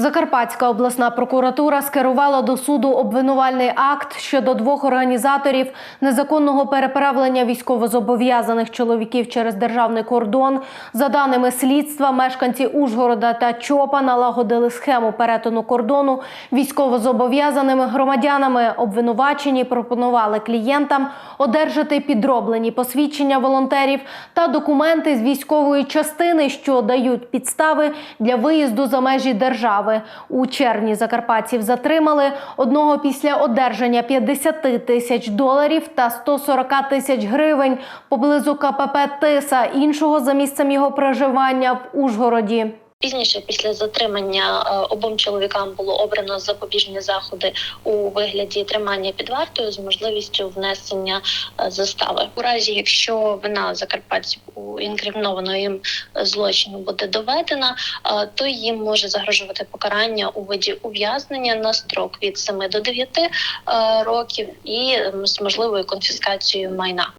Закарпатська обласна прокуратура скерувала до суду обвинувальний акт щодо двох організаторів незаконного переправлення військовозобов'язаних чоловіків через державний кордон. За даними слідства, мешканці Ужгорода та Чопа налагодили схему перетину кордону військовозобов'язаними громадянами. Обвинувачені пропонували клієнтам одержати підроблені посвідчення волонтерів та документи з військової частини, що дають підстави для виїзду за межі держави. У червні закарпатців затримали одного після одержання 50 тисяч доларів та 140 тисяч гривень поблизу КПП Тиса, іншого за місцем його проживання в Ужгороді. Пізніше, після затримання е, обом чоловікам було обрано запобіжні заходи у вигляді тримання під вартою з можливістю внесення е, застави. У разі, якщо вина закарпатців у інкримінованого їм злочину буде доведена, е, то їм може загрожувати покарання у виді ув'язнення на строк від 7 до 9 е, років і з можливою конфіскацією майна.